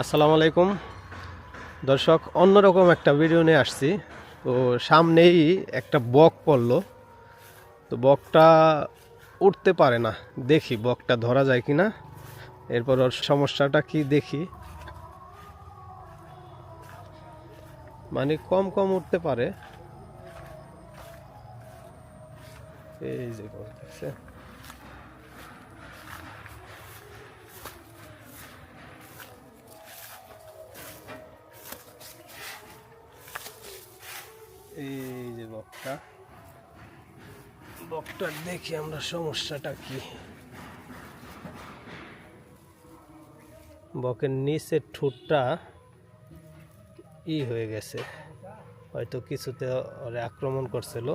আসসালামু আলাইকুম। দর্শক, অন্যরকম একটা ভিডিও নিয়ে আসছি। তো সামনেই একটা বক পড়ল। তো বকটা উঠতে পারে না। দেখি বকটা ধরা যায় কি না এরপর ওর সমস্যাটা কি দেখি। মানে কম কম উঠতে পারে। এই যে দেখছে। এই যে বকটা। বকটার দেখি আমরা সমস্যাটা কি। বকের নিচের ঠোঁটটা ই হয়ে গেছে। হয়তো কিছুতে আক্রমণ করছিল।